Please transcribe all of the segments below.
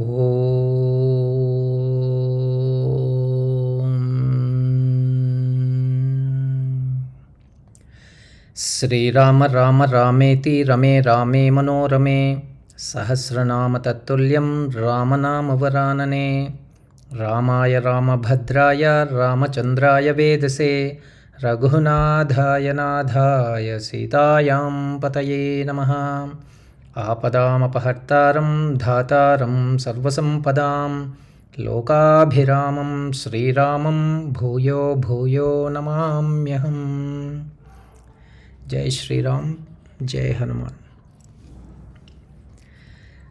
ो श्रीराम राम रामेति रमे रामे मनोरमे सहस्रनाम तत्तुल्यं रामनामवरानने रामाय रामभद्राय रामचन्द्राय वेदसे रघुनाथाय नाथाय सीतायां पतये नमः। ఆపదామపహర్తారం ధాతారం సర్వసంపదాం లోకాభిరామం శ్రీరామం భూయో భూయో నమామ్యహం. జై శ్రీరామ్ జై హనుమాన్.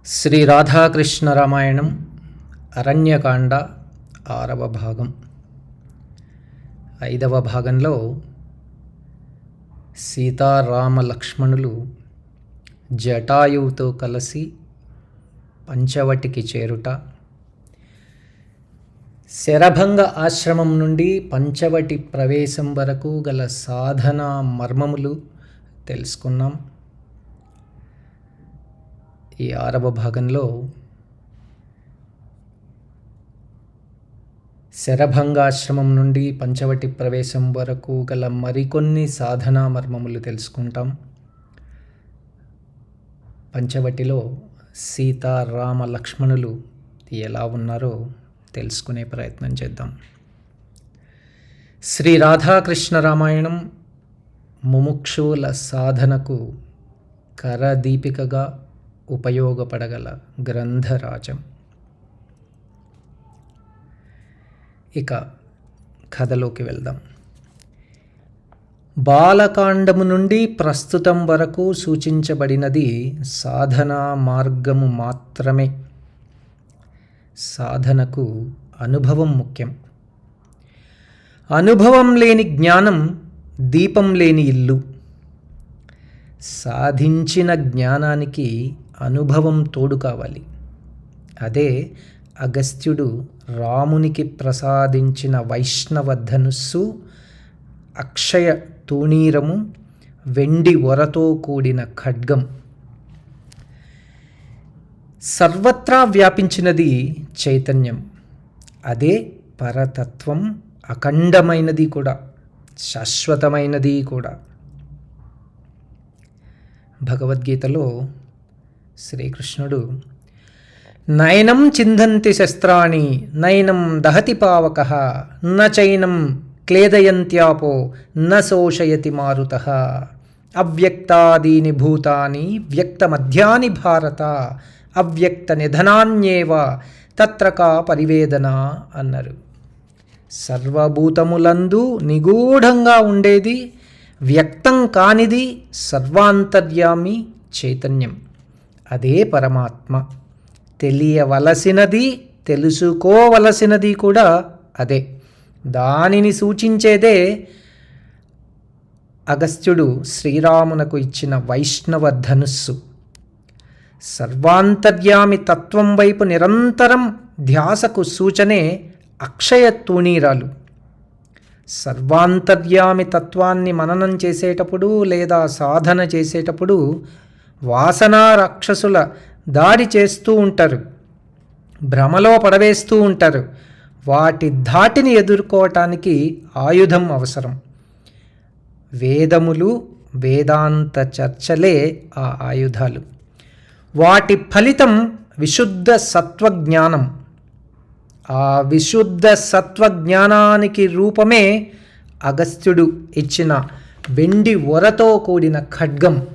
శ్రీ రాధాకృష్ణ రామాయణం అరణ్యకాండ ఆరవ భాగం. ఐదవ భాగంలో సీతారామ లక్ష్మణులు జటాయువుతో కలిసి పంచవటికి చేరుట. శరభంగ ఆశ్రమం నుండి పంచవటి ప్రవేశం వరకు గల సాధన మర్మములు తెలుసుకున్నాం. ఈ ఆరవ భాగంలో శరభంగాశ్రమం నుండి పంచవటి ప్రవేశం వరకు గల మరికొన్ని సాధనా మర్మములు తెలుసుకుంటాం. పంచవటిలో సీతారామ లక్ష్మణులు ఎలా ఉన్నారో తెలుసుకునే ప్రయత్నం చేద్దాం. శ్రీ రాధాకృష్ణ రామాయణం ముముక్షువుల సాధనకు కరదీపికగా ఉపయోగపడగల గ్రంథరాజం. ఇక కథలోకి వెళ్దాం. బాలకాండము నుండి ప్రస్తుతం వరకు సూచించబడినది సాధనా మార్గము మాత్రమే. సాధనకు అనుభవం ముఖ్యం. అనుభవం లేని జ్ఞానం దీపం లేని ఇల్లు. సాధించిన జ్ఞానానికి అనుభవం తోడు కావాలి. అదే అగస్త్యుడు రామునికి ప్రసాదించిన వైష్ణవ ధనుస్సు అక్షయ తూణీరము వెండి వరతో కూడిన ఖడ్గం. సర్వత్రా వ్యాపించినది చైతన్యం. అదే పరతత్వం అఖండమైనది కూడా శాశ్వతమైనది కూడా. భగవద్గీతలో శ్రీకృష్ణుడు నయనం చిందంతి శస్త్రాణి నయనం దహతి పావక న చైనం క్లేదయంత్యాపో న శోషయతి మారుత. అవ్యక్తాదీని భూతాని వ్యక్తమధ్యాని భారత. అవ్యక్త నిధనాన్యేవ తత్రకా పరివేదన అన్నారు. సర్వభూతములందు నిగూఢంగా ఉండేది వ్యక్తం కానిది సర్వాంతర్యామి చైతన్యం. అదే పరమాత్మ. తెలియవలసినది తెలుసుకోవలసినది కూడా అదే. దానిని సూచించేదే అగస్త్యుడు శ్రీరామునకు ఇచ్చిన వైష్ణవ ధనుస్సు. సర్వాంతర్యామి తత్వం వైపు నిరంతరం ధ్యాసకు సూచనే అక్షయ తూణీరాలు. సర్వాంతర్యామి తత్వాన్ని మననం చేసేటప్పుడు లేదా సాధన చేసేటప్పుడు వాసనా రాక్షసుల దాడి చేస్తూ ఉంటారు. భ్రమలో పడవేస్తూ ఉంటారు. వాటి ధాటిని ఎదుర్కోవటానికి ఆయుధం అవసరం. వేదములు వేదాంత చర్చలే ఆ ఆయుధాలు. వాటి ఫలితం విశుద్ధ సత్వజ్ఞానం. ఆ విశుద్ధ సత్వజ్ఞానానికి రూపమే అగస్త్యుడు ఇచ్చిన వెండి వరతో కూడిన ఖడ్గం.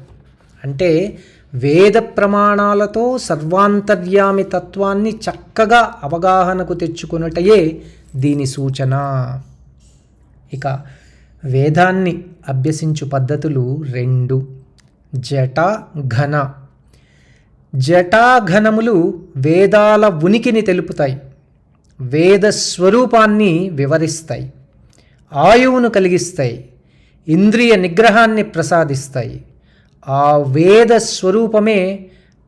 అంటే వేద ప్రమాణాలతో సర్వాంతర్యామి తత్వాన్ని చక్కగా అవగాహనకు తెచ్చుకున్నటయే దీని సూచన. ఇక వేదాన్ని అభ్యసించు పద్ధతులు రెండు. జట ఘన. జటాఘనములు వేదాల ఉనికిని తెలుపుతాయి. వేద స్వరూపాన్ని వివరిస్తాయి. ఆయువును కలిగిస్తాయి. ఇంద్రియ నిగ్రహాన్ని ప్రసాదిస్తాయి. ఆ వేద స్వరూపమే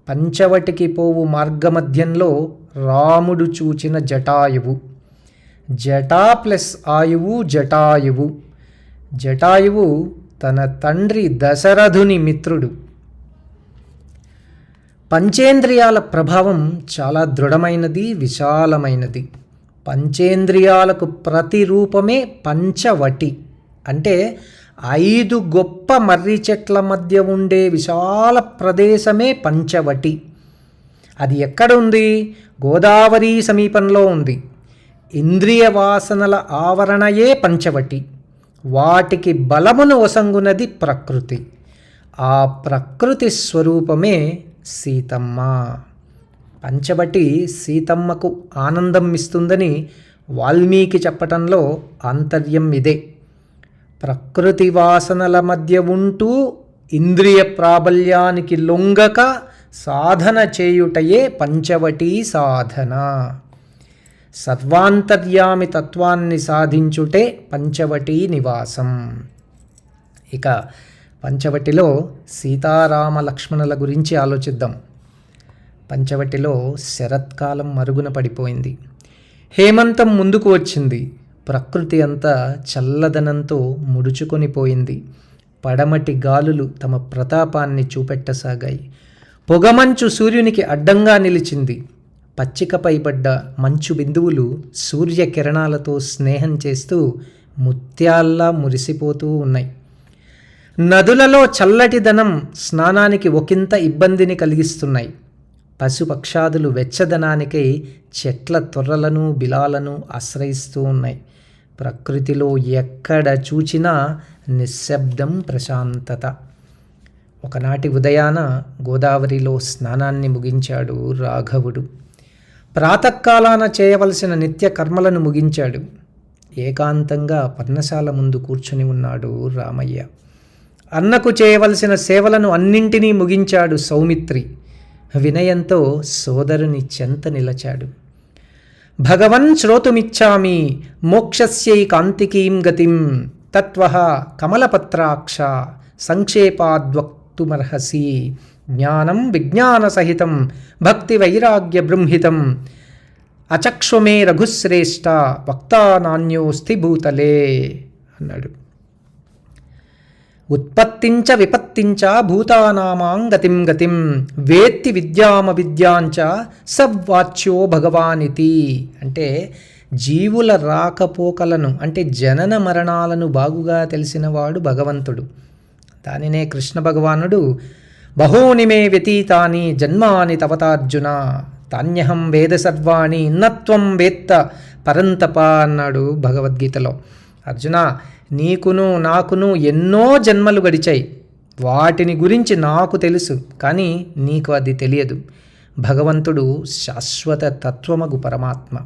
పంచవటికి పోవు మార్గమధ్యంలో రాముడు చూచిన జటాయువు. జటా ప్లస్ ఆయువు జటాయువు. జటాయువు తన తండ్రి దశరథుని మిత్రుడు. పంచేంద్రియాల ప్రభావం చాలా దృఢమైనది విశాలమైనది. పంచేంద్రియాలకు ప్రతిరూపమే పంచవటి. అంటే ఐదు గొప్ప మర్రి చెట్ల మధ్య ఉండే విశాల ప్రదేశమే పంచవటి. అది ఎక్కడ ఉంది గోదావరి సమీపంలో ఉంది. ఇంద్రియ వాసనల ఆవరణయే పంచవటి. వాటికి బలమును ఒసంగునది ప్రకృతి. ఆ ప్రకృతి స్వరూపమే సీతమ్మ. పంచవటి సీతమ్మకు ఆనందం ఇస్తుందని వాల్మీకి చెప్పటంలో ఆంతర్యం ఇదే. ప్రకృతి వాసనల మధ్య ఉంటూ ఇంద్రియ ప్రాబల్యానికి లొంగక సాధన చేయుటయే పంచవటీ సాధన. సర్వాంతర్యామి తత్వాన్ని సాధించుటే పంచవటీ నివాసం. ఇక పంచవటిలో సీతారామ లక్ష్మణుల గురించి ఆలోచిద్దాం. పంచవటిలో శరత్కాలం మరుగున పడిపోయింది. హేమంతం ముందుకు వచ్చింది. ప్రకృతి అంతా చల్లదనంతో ముడుచుకొని పోయింది. పడమటి గాలులు తమ ప్రతాపాన్ని చూపెట్టసాగాయి. పొగమంచు సూర్యునికి అడ్డంగా నిలిచింది. పచ్చికపై పడ్డ మంచు బిందువులు సూర్యకిరణాలతో స్నేహం చేస్తూ ముత్యాల్లా మురిసిపోతూ ఉన్నాయి. నదులలో చల్లటి ధనం స్నానానికి ఒకంత ఇబ్బందిని కలిగిస్తున్నాయి. పశుపక్షాదులు వెచ్చదనానికై చెట్ల తొర్రలను బిలాలను ఆశ్రయిస్తూ ఉన్నాయి. ప్రకృతిలో ఎక్కడ చూచినా నిశ్శబ్దం ప్రశాంతత. ఒకనాటి ఉదయాన గోదావరిలో స్నానాన్ని ముగించాడు రాఘవుడు. ప్రాతకాలాన చేయవలసిన నిత్య కర్మలను ముగించాడు. ఏకాంతంగా పర్ణశాల ముందు కూర్చుని ఉన్నాడు రామయ్య. అన్నకు చేయవలసిన సేవలను అన్నింటినీ ముగించాడు సౌమిత్రి. వినయంతో సోదరుని చెంత నిలచాడు. భగవన్ శ్రోతుమిచ్చామి మోక్షస్యై కాంతికీం గతిం. తత్వ కమలపత్రాక్ష సంక్షేపాద్వక్తుమర్హసి. జ్ఞానం విజ్ఞానసహితం భక్తి వైరాగ్య బృంహితం అచక్ష్వమే రఘుశ్రేష్ట వక్తా నాణ్యోస్తి భూతలే అన్నాడు. ఉత్పత్తించ విపత్తించ భూతానామాం గతిం గతిం వేత్తి విద్యామ విద్యాంచ సవ్వాచ్యో భగవానితి. అంటే జీవుల రాకపోకలను అంటే జనన మరణాలను బాగుగా తెలిసినవాడు భగవంతుడు. దానినే కృష్ణ భగవానుడు బహూని మే వ్యతీతాని జన్మాని తవతార్జున తాన్యహం వేద సర్వాణి నత్వం వేత్త పరంతప అన్నాడు భగవద్గీతలో. అర్జున నీకును నాకును ఎన్నో జన్మలు గడిచాయి. వాటిని గురించి నాకు తెలుసు కానీ నీకు అది తెలియదు. భగవంతుడు శాశ్వత తత్వమగు పరమాత్మ.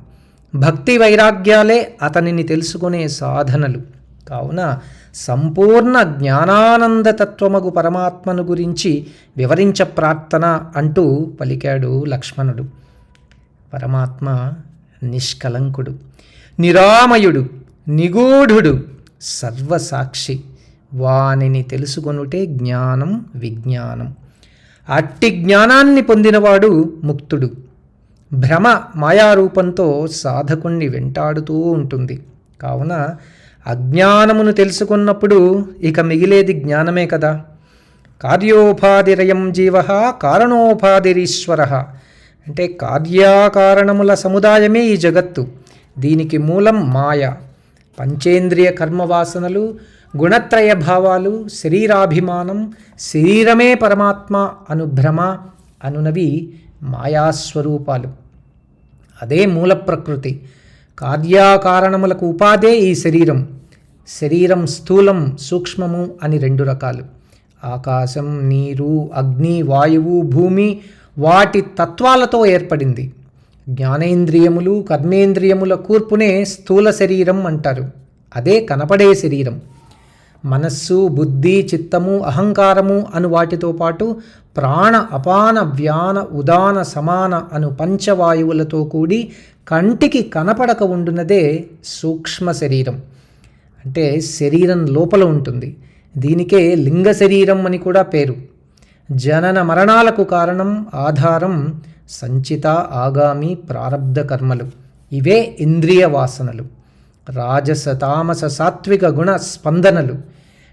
భక్తి వైరాగ్యాలే అతనిని తెలుసుకునే సాధనలు. కావున సంపూర్ణ జ్ఞానానంద తత్వమగు పరమాత్మను గురించి వివరించ ప్రార్థన అంటూ పలికాడు లక్ష్మణుడు. పరమాత్మ నిష్కలంకుడు నిరామయుడు నిగూఢుడు సర్వసాక్షి. వానిని తెలుసుకొనుటే జ్ఞానం విజ్ఞానం. అట్టి జ్ఞానాన్ని పొందినవాడు ముక్తుడు. భ్రమ మాయారూపంతో సాధకుణ్ణి వెంటాడుతూ ఉంటుంది. కావున అజ్ఞానమును తెలుసుకున్నప్పుడు ఇక మిగిలేది జ్ఞానమే కదా. కార్యోపాధిరయం జీవ కారణోపాధిరీశ్వర. అంటే కార్యాకారణముల సముదాయమే ఈ జగత్తు. దీనికి మూలం మాయ. పంచేంద్రియ కర్మవాసనలు గుణత్రయ భావాలు శరీరాభిమానం శరీరమే పరమాత్మ అను భ్రమ అనునవి మాయాస్వరూపాలు. అదే మూల ప్రకృతి. కార్యాకారణములకు ఉపాదే ఈ శరీరం. శరీరం స్థూలం సూక్ష్మము అని రెండు రకాలు. ఆకాశం నీరు అగ్ని వాయువు భూమి వాటి తత్వాలతో ఏర్పడింది. జ్ఞానేంద్రియములు కర్మేంద్రియముల కూర్పునే స్థూల శరీరం అంటారు. అదే కనపడే శరీరం. మనస్సు బుద్ధి చిత్తము అహంకారము అను వాటితో పాటు ప్రాణ అపాన వ్యాన ఉదాన సమాన అను పంచవాయువులతో కూడి కంటికి కనపడక ఉండునదే సూక్ష్మ శరీరం. అంటే శరీరం లోపల ఉంటుంది. దీనికే లింగ శరీరం అని కూడా పేరు. జనన మరణాలకు కారణం ఆధారం సంచిత ఆగామి ప్రారబ్ధ కర్మలు. ఇవే ఇంద్రియ వాసనలు. రాజస తామస సాత్విక గుణ స్పందనలు.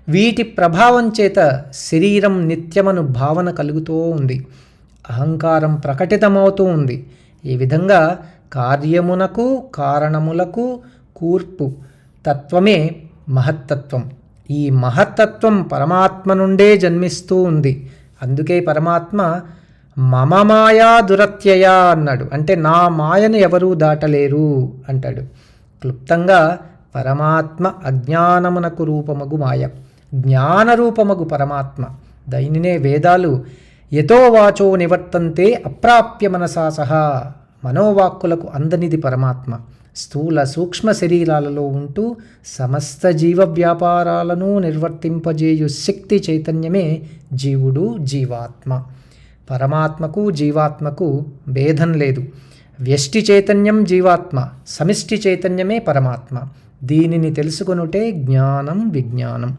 వీటి ప్రభావం చేత శరీరం నిత్యమను భావన కలుగుతూ ఉంది. అహంకారం ప్రకటితమవుతూ ఉంది. ఈ విధంగా కార్యమునకు కారణములకు కూర్పు తత్వమే మహత్తత్వం. ఈ మహత్తత్వం పరమాత్మ నుండే జన్మిస్తూ ఉంది. అందుకే పరమాత్మ మమ మాయా దురత్యయ అన్నాడు. అంటే నా మాయను ఎవరూ దాటలేరు అంటాడు. క్లుప్తంగా పరమాత్మ అజ్ఞానమునకు రూపమగు మాయ జ్ఞానరూపమగు పరమాత్మ. దైనినే వేదాలు ఎతో వాచో నివర్తంతే అప్రాప్య మనసా సహా మనోవాక్కులకు అందనిది పరమాత్మ. స్థూల సూక్ష్మ శరీరాలలో ఉంటూ సమస్త జీవ వ్యాపారాలను నిర్వర్తింపజేయు శక్తి చైతన్యమే జీవుడు జీవాత్మ. పరమాత్మకు జీవాత్మకు భేదం లేదు. వ్యష్టి చైతన్యం జీవాత్మ సమిష్టి చైతన్యమే పరమాత్మ. దీనిని తెలుసుకొనుటే జ్ఞానం విజ్ఞానం.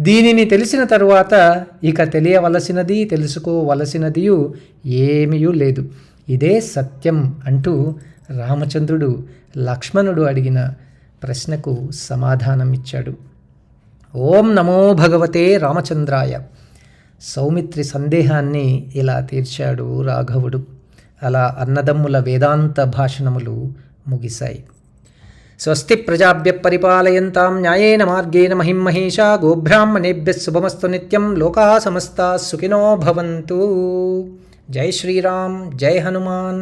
దీనిని తెలిసిన తరువాత ఇక తెలియవలసినది తెలుసుకోవలసినదియు ఏమీయూ లేదు. ఇదే సత్యం అంటూ రామచంద్రుడు లక్ష్మణుడు అడిగిన ప్రశ్నకు సమాధానం ఇచ్చాడు ఓం నమో భగవతే రామచంద్రాయ. సౌమిత్రి సందేహాన్ని ఇలా తీర్చాడు రాఘవుడు. అలా అన్నదమ్ముల వేదాంత భాషణములు ముగిశాయి. స్వస్తి ప్రజాభ్య పరిపాలయంతాం న్యాయేన మార్గేణ మహిమహేషా గోబ్రాహ్మణేభ్య శుభమస్తు నిత్యం లోకా సమస్తా సుఖినో భవంతు. జై శ్రీరామ్ జై హనుమాన్.